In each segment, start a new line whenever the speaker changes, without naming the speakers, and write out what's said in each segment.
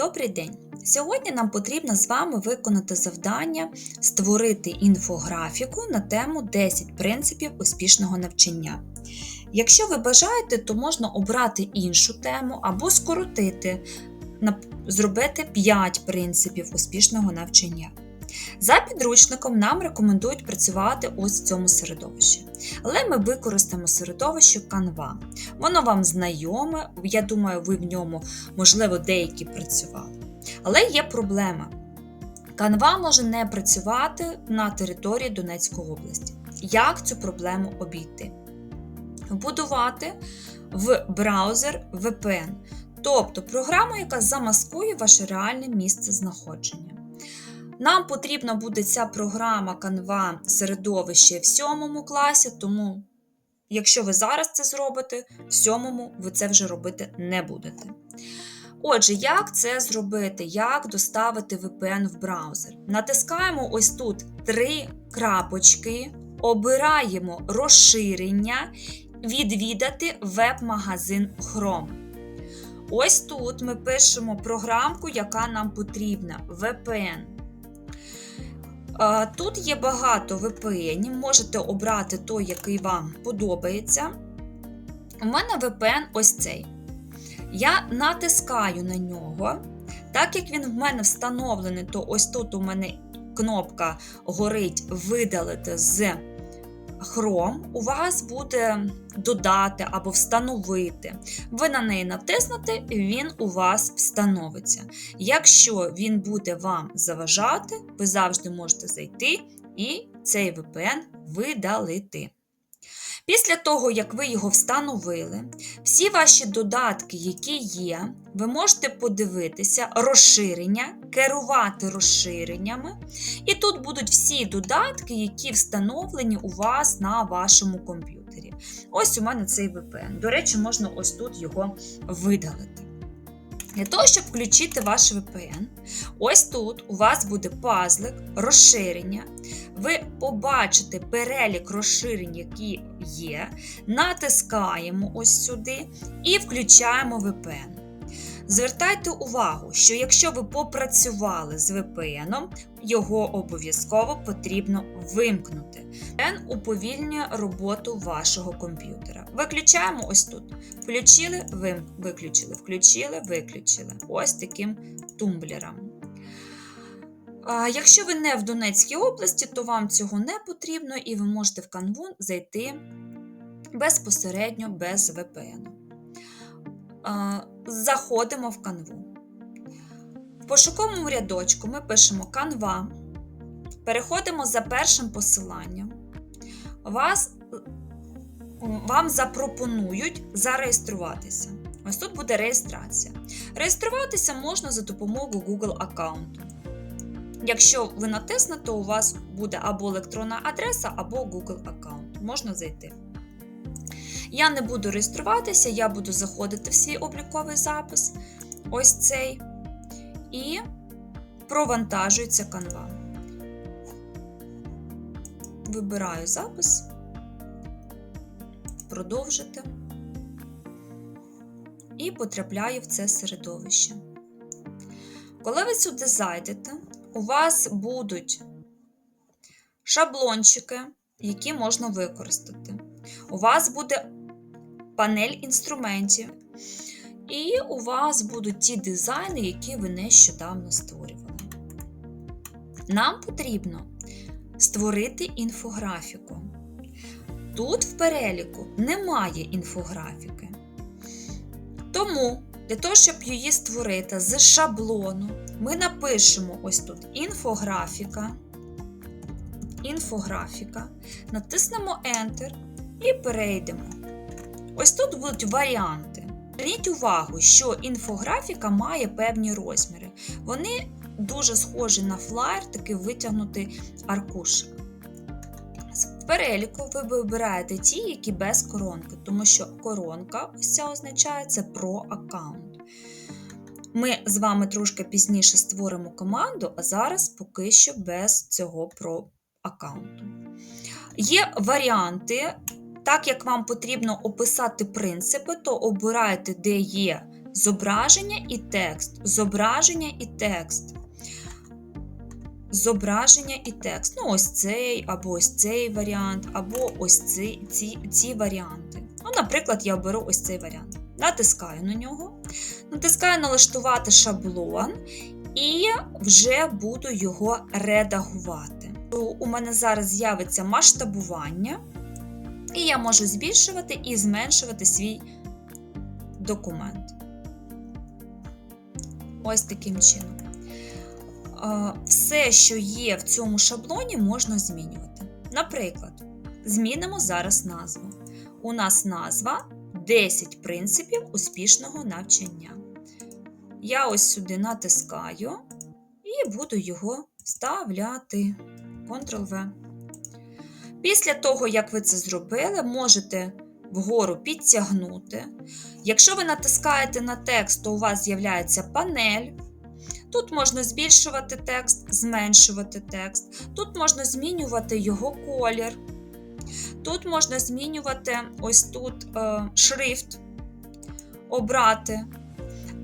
Добрий день! Сьогодні нам потрібно з вами виконати завдання створити інфографіку на тему 10 принципів успішного навчання. Якщо ви бажаєте, то можна обрати іншу тему або скоротити, зробити 5 принципів успішного навчання. За підручником нам рекомендують працювати ось в цьому середовищі. Але ми використаємо середовище Canva. Воно вам знайоме, я думаю, ви в ньому, можливо, деякі працювали. Але є проблема. Canva може не працювати на території Донецької області. Як цю проблему обійти? Вбудувати в браузер VPN, тобто програму, яка замаскує ваше реальне місце знаходження. Нам потрібна буде ця програма Canva середовище в 7 класі, тому якщо ви зараз це зробите, в 7 ви це вже робити не будете. Отже, як це зробити? Як доставити VPN в браузер? Натискаємо ось тут три крапочки, обираємо розширення, відвідати веб-магазин Chrome. Ось тут ми пишемо програмку, яка нам потрібна VPN. Тут є багато VPN, можете обрати той, який вам подобається. У мене VPN ось цей. Я натискаю на нього. Так як він в мене встановлений, то ось тут у мене кнопка горить видалити з Chrome, у вас буде додати або встановити. Ви на неї натиснете, він у вас встановиться. Якщо він буде вам заважати, ви завжди можете зайти і цей VPN видалити. Після того, як ви його встановили, всі ваші додатки, які є, ви можете подивитися розширення, керувати розширеннями. І тут будуть всі додатки, які встановлені у вас на вашому комп'ютері. Ось у мене цей VPN. До речі, можна ось тут його видалити. Для того, щоб включити ваш VPN, ось тут у вас буде пазлик розширення. Ви побачите перелік розширень, які є, натискаємо ось сюди і включаємо VPN. Звертайте увагу, що якщо ви попрацювали з VPN, його обов'язково потрібно вимкнути. VPN уповільнює роботу вашого комп'ютера. Виключаємо ось тут. Включили, вим... виключили, включили, виключили. Ось таким тумблером. Якщо ви не в Донецькій області, то вам цього не потрібно, і ви можете в Canvу зайти безпосередньо без VPN. Заходимо в Canvу. В пошуковому рядочку ми пишемо Canva, переходимо за першим посиланням. Вас, вам запропонують зареєструватися. Ось тут буде реєстрація. Реєструватися можна за допомогою Google аккаунту. Якщо ви натиснете, у вас буде або електронна адреса, або Google аккаунт. Можна зайти. Я не буду реєструватися, я буду заходити в свій обліковий запис. Ось цей. І провантажується Canva. Вибираю запис, продовжити. І потрапляю в це середовище. Коли ви сюди зайдете, у вас будуть шаблончики, які можна використати. У вас буде панель інструментів, і у вас будуть ті дизайни, які ви нещодавно створювали. Нам потрібно створити інфографіку. Тут в переліку немає інфографіки. Тому для того, щоб її створити з шаблону, ми напишемо ось тут інфографіка, інфографіка, натиснемо Enter і перейдемо. Ось тут будуть варіанти. Зверніть увагу, що інфографіка має певні розміри. Вони дуже схожі на флаєр, такий витягнутий аркушик. Переліку ви вибираєте ті, які без коронки, тому що коронка ось означає це про аккаунт. Ми з вами трошки пізніше створимо команду, а зараз поки що без цього про аккаунту. Є варіанти, так як вам потрібно описати принципи, то обирайте, де є Зображення і текст. Зображення і текст. Зображення і текст. Ну, ось цей, або ось цей варіант, або ось ці, ці, ці варіанти. Ну, наприклад, я оберу ось цей варіант. Натискаю на нього, натискаю налаштувати шаблон і вже буду його редагувати. У мене зараз з'явиться масштабування, і я можу збільшувати і зменшувати свій документ. Ось таким чином. Все, що є в цьому шаблоні, можна змінювати. Наприклад, змінимо зараз назву. У нас назва 10 принципів успішного навчання. Я ось сюди натискаю і буду його вставляти. Ctrl-V. Після того, як ви це зробили, можете вгору підтягнути. Якщо ви натискаєте на текст, то у вас з'являється панель. Тут можна збільшувати текст, зменшувати текст. Тут можна змінювати його колір. Тут можна змінювати ось тут е, шрифт, обрати.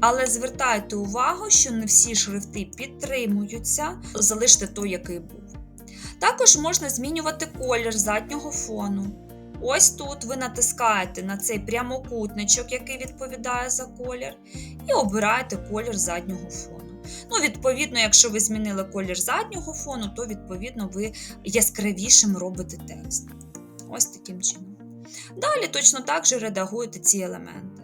Але звертайте увагу, що не всі шрифти підтримуються, залиште той, який був. Також можна змінювати колір заднього фону. Ось тут ви натискаєте на цей прямокутничок, який відповідає за колір, і обираєте колір заднього фону. Ну, відповідно, якщо ви змінили колір заднього фону, то відповідно ви яскравішим робите текст. Ось таким чином. Далі точно так же редагуєте ці елементи.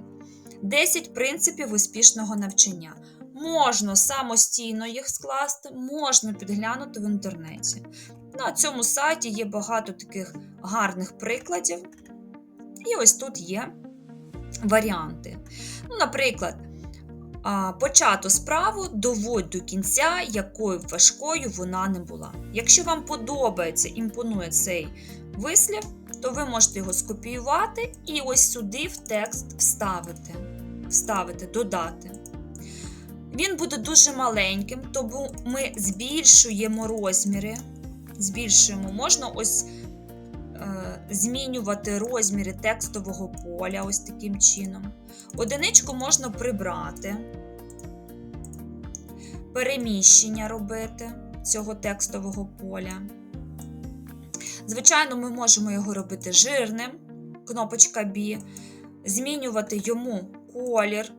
10 принципів успішного навчання. Можна самостійно їх скласти, можна підглянути в інтернеті. На цьому сайті є багато таких гарних прикладів. І ось тут є варіанти. Ну, Наприклад, почату справу доводь до кінця, якою важкою вона не була. Якщо вам подобається, імпонує цей вислів, то ви можете його скопіювати і ось сюди в текст вставити, вставити, додати. Він буде дуже маленьким, тому ми збільшуємо розміри. Збільшуємо, можна ось змінювати розміри текстового поля, ось таким чином. Одиничку можна прибрати, переміщення робити цього текстового поля. Звичайно, ми можемо його робити жирним, кнопочка B, змінювати йому колір.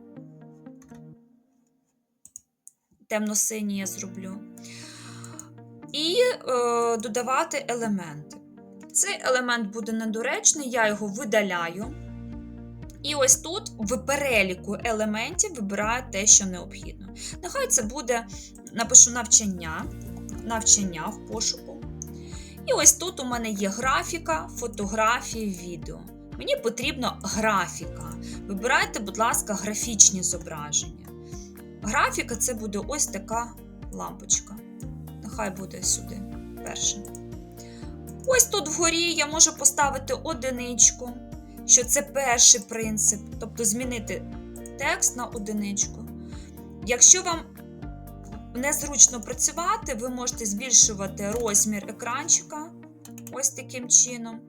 Темно-синій я зроблю. І е, додавати елементи. Цей елемент буде недоречний, я його видаляю. І ось тут в переліку елементів вибираю те, що необхідно. Нехай це буде, напишу навчання, навчання в пошуку. І ось тут у мене є графіка, фотографії, відео. Мені потрібна графіка. Вибирайте, будь ласка, графічні зображення. Графіка це буде ось така лампочка. Нехай буде сюди перше. Ось тут вгорі я можу поставити одиничку, що це перший принцип, тобто змінити текст на одиничку. Якщо вам незручно працювати, ви можете збільшувати розмір екранчика ось таким чином,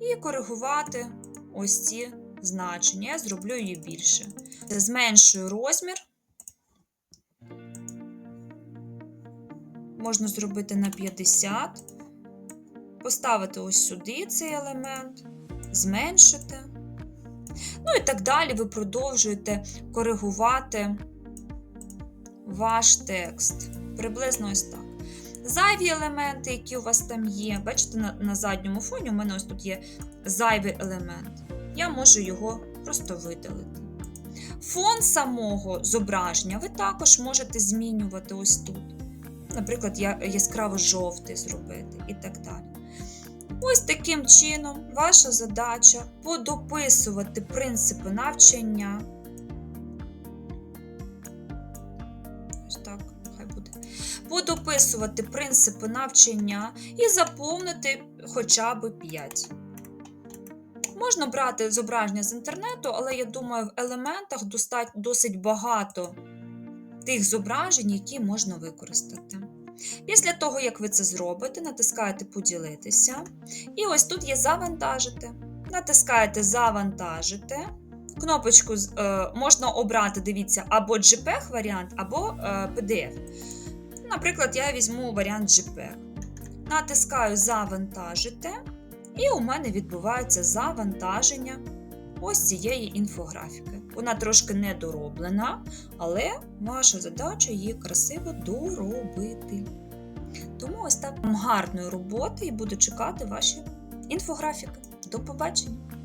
і коригувати ось ці значення. Я зроблю її більше. Зменшую розмір. Можна зробити на 50, поставити ось сюди цей елемент, зменшити. Ну і так далі ви продовжуєте коригувати ваш текст. Приблизно ось так. Зайві елементи, які у вас там є, бачите, на, на задньому фоні у мене ось тут є зайвий елемент. Я можу його просто видалити. Фон самого зображення ви також можете змінювати ось тут. Наприклад, яскраво жовтий зробити і так далі. Ось таким чином ваша задача подописувати принципи навчання. Ось так, хай буде. Подописувати принципи навчання і заповнити хоча б 5. Можна брати зображення з інтернету, але я думаю, в елементах досить багато тих зображень, які можна використати. Після того, як ви це зробите, натискаєте Поділитися. І ось тут є Завантажити. Натискаєте Завантажити. Кнопочку е, можна обрати, дивіться, або JPEG варіант, або е, PDF. Наприклад, я візьму варіант JPEG. Натискаю Завантажити, і у мене відбувається завантаження ось цієї інфографіки. Вона трошки недороблена, але ваша задача її красиво доробити. Тому ось так вам гарної роботи і буду чекати ваші інфографіки. До побачення!